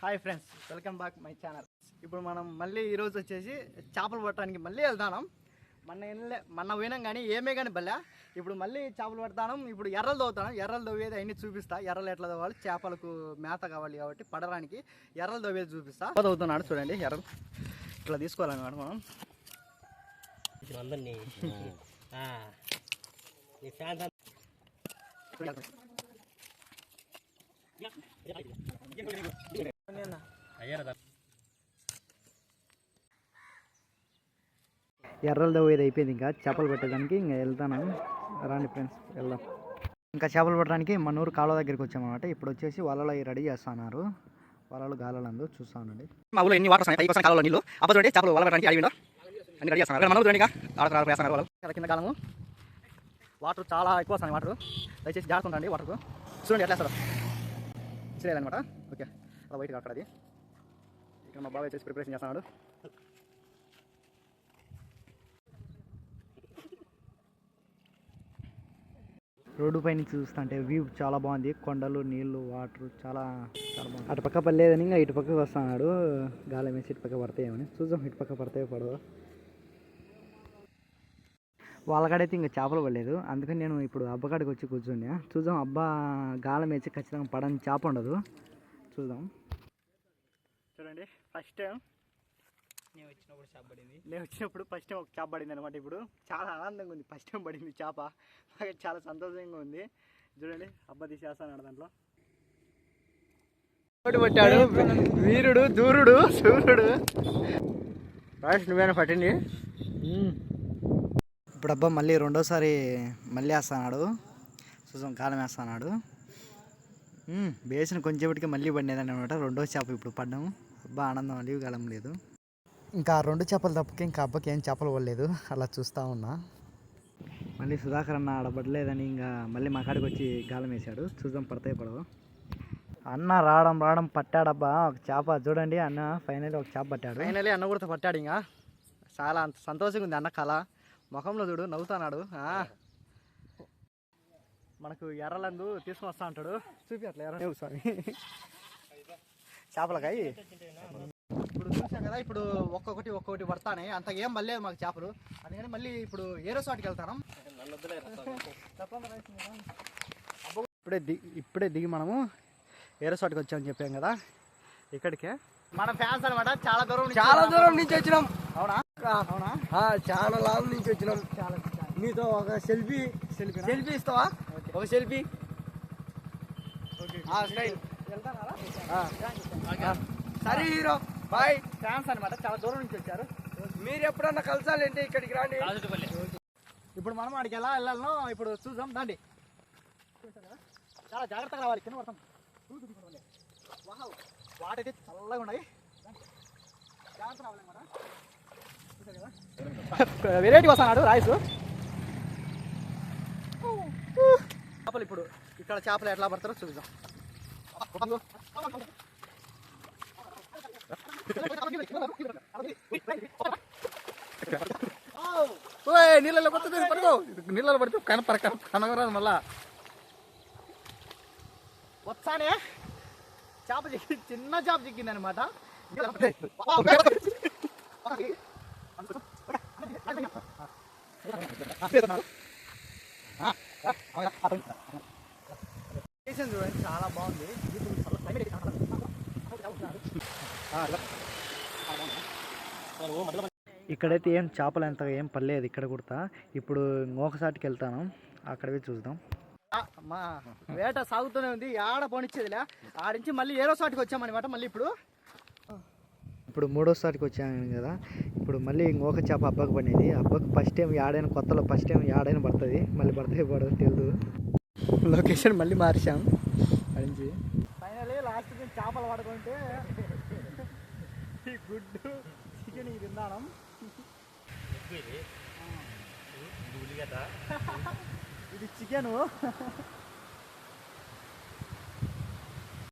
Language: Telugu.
Hi friends welcome back my channel ఇప్పుడు మనం మళ్ళీ ఈరోజు వచ్చేసి చేపలు పట్టడానికి మళ్ళీ వెళ్తాం మొన్న వెళ్ళే మొన్న పోయినాం కానీ ఏమే కానీ బల్లా ఇప్పుడు మళ్ళీ చేపలు పడతాను ఇప్పుడు ఎర్రలు దవ్వుతాను ఎర్రలు దవ్వేది అన్ని చూపిస్తా ఎర్రలు ఎట్లా దవ్వాలి చేపలకు మేత కావాలి కాబట్టి పడడానికి ఎర్రలు దవ్వేది చూపిస్తా దవ్వుతున్నాడు చూడండి ఎర్రలు ఇట్లా తీసుకోవాలన్నమాట మనం ఎర్రలు దవ్వేది అయిపోయింది ఇంకా. చేపలు పెట్టడానికి ఇంకా వెళ్తాను. రాండి ఫ్రెండ్స్ వెళ్దాం. ఇంకా చేపలు పట్టడానికి మన ఊరు కాలువ దగ్గరికి వచ్చామన్నమాట. ఇప్పుడు వచ్చేసి వలలు అవి రెడీ చేస్తున్నారు. వలలు గాలందు చూస్తా ఉండండి మా ఊళ్ళో ఎన్ని వాటర్ వస్తాయి కాలంలో నీళ్ళు అప్పుడు చూడండి చేపలు వల పెట్టడానికి అడిగిండో అన్ని రెడీ చేస్తున్నారు. మన చూడండి వేస్తున్నారు వాళ్ళు కింద కాలము వాటర్ చాలా ఎక్కువ వస్తాయి వాటర్. దయచేసి జాగ్రత్త ఉండండి వాటర్కు. చూడండి ఎట్లా వేస్తారు. చేయలేదన్నమాట ఓకే. అలా వైట్గా అక్కడ అది ఇక్కడ మా బాబాయ్ వచ్చేసి ప్రిపరేషన్ చేస్తున్నాడు. రోడ్డు పై నుంచి చూస్తుంటే వ్యూ చాలా బాగుంది. కొండలు నీళ్ళు వాటర్ చాలా చాలా బాగుంది. అటు పక్క పర్లేదని ఇంకా ఇటు పక్కకు వస్తున్నాడు. గాలి వేసి ఇటు పక్క పడతాయేమని చూద్దాం ఇటు పక్క పడతాయో పడవో వాళ్ళకాడైతే ఇంకా చేపలు పడలేదు. అందుకని నేను ఇప్పుడు అబ్బకాడికి వచ్చి కూర్చున్నా. చూద్దాం అబ్బా గాలం వేసి ఖచ్చితంగా పడని చేప ఉండదు. చూద్దాం. చూడండి. ఫస్ట్ టైం నేను వచ్చినప్పుడు షాప్ పడింది. నేను వచ్చినప్పుడు ఫస్ట్ టైం ఒక చేప పడింది అనమాట ఇప్పుడు. చాలా ఆనందంగా ఉంది. ఫస్ట్ టైం పడింది చేప. నాకు చాలా సంతోషంగా ఉంది. చూడండి అబ్బా తీసేస్తాను దాంట్లో. పట్టాడు వీరుడు దూరుడు సూర్యుడు. రాజేష్ నువ్వేనా పట్టింది? ఇప్పుడు అబ్బా మళ్ళీ రెండోసారి మళ్ళీ వేస్తున్నాడు చూసాం కాలం వేస్తున్నాడు మ్మ్, వేసిన కొంచెంపటికి మళ్ళీ పడినది అనమాట రెండో చేప ఇప్పుడు పడ్డాము. అబ్బా ఆనందం అలివి కాలం లేదు. ఇంకా ఆ రెండు చేపలు తప్పకి ఇంకా అబ్బకి ఏం చేపలు పడలేదు అలా చూస్తూ ఉన్నా. మళ్ళీ సుధాకర్ అన్న ఆడబడలేదని ఇంకా మళ్ళీ మా కాడికి వచ్చి గాలం వేశాడు. చూద్దాం పడతాయి పడవు. అన్న రావడం రావడం పట్టాడబ్బా ఒక చేప చూడండి అన్న ఫైనల్లీ ఒక చేప పట్టాడు. ఫైనల్లీ అన్న కూడా పట్టాడు ఇంకా. చాలా అంత సంతోషంగా ఉంది అన్న కళ. ముఖంలో చూడు నవ్వుతున్నాడు. ఆ. మనకు ఎర్రలందు తీసుకొని వస్తా అంటాడు. చూపి అట్లా ఎర్ర. స్వామి. చేపలకాయ. ఇప్పుడు చూసాం కదా ఇప్పుడు ఒక్కొక్కటి ఒక్కొక్కటి పడతానే. అంత ఏం పడలేదు మాకు చేపలు. అందుకని మళ్ళీ ఇప్పుడు ఏరో చోటికి వెళ్తాను. ఇప్పుడే దిగి ఇప్పుడే దిగి మనము ఏరో చోటికి వచ్చామని చెప్పాం కదా. ఇక్కడికే. మన ఫ్యాన్స్ అనమాట చాలా దూరం చాలా దూరం నుంచి వచ్చినాం. అవునా? అవునా? చాలా లాంగ్ నుంచి వచ్చినాం. చాలా మీతో ఒక సెల్ఫీ. సెల్ఫీ సెల్ఫీ ఇస్తావా? ఒక సెల్ఫీ. సరే హీరో బాయ్. ఫ్యాన్స్ అనమాట చాలా దూరం నుంచి వచ్చారు. మీరు ఎప్పుడన్నా కలసాలంటే ఇక్కడికి రాండి? ఇప్పుడు మనం అడిగి ఎలా వెళ్ళాలనో ఇప్పుడు చూద్దాం దాండి చాలా జాగ్రత్తగా రావాలి కింద పడతాం. అయితే చల్లగా ఉన్నాయి. రండి. జాగ్రత్త రావాలన్నమాట వెరైటీ వస్తున్నాడు రాయిస్. చేపలు ఇప్పుడు ఇక్కడ చేపలు ఎట్లా పడతారో చూద్దాం. ఓయ్ నీళ్ళలో పడుతుంది పడుకో నీళ్ళలో పడితే కనపర కనగరాదు మళ్ళా వచ్చానే చేప చిక్కి చిన్న చేప చిక్కింది అనమాట చూడండి చాలా బాగుంది. ఇక్కడైతే ఏం చేపలు ఎంత ఏం పర్లేదు ఇక్కడ కూడా ఇప్పుడు ఇంకొకసాటికి వెళ్తాను. అక్కడవి చూద్దాం. అమ్మా వేట సాగుతూనే ఉంది. ఆడ పోనిచ్చేదిలే. ఆడించి మళ్ళీ ఏడో సాటికి వచ్చామన్నమాట మళ్ళీ ఇప్పుడు. ఇప్పుడు మూడో సాటికి వచ్చాను కదా. ఇప్పుడు మళ్ళీ ఇంకొక చేప అబ్బాకి పడినది అబ్బాకి ఫస్ట్ టైం యాడైన కొత్తలో ఫస్ట్ టైం యాడైన పడుతుంది. మళ్ళీ పడితే పడదు తెలియదు లొకేషన్ మళ్ళీ మార్చాం. అడించి ఫైనల్లీ లాస్ట్ చేపలు పడుకుంటే ఈ గుడ్డు చికెన్ ఇది తిన్నాను. ఇది? చికెను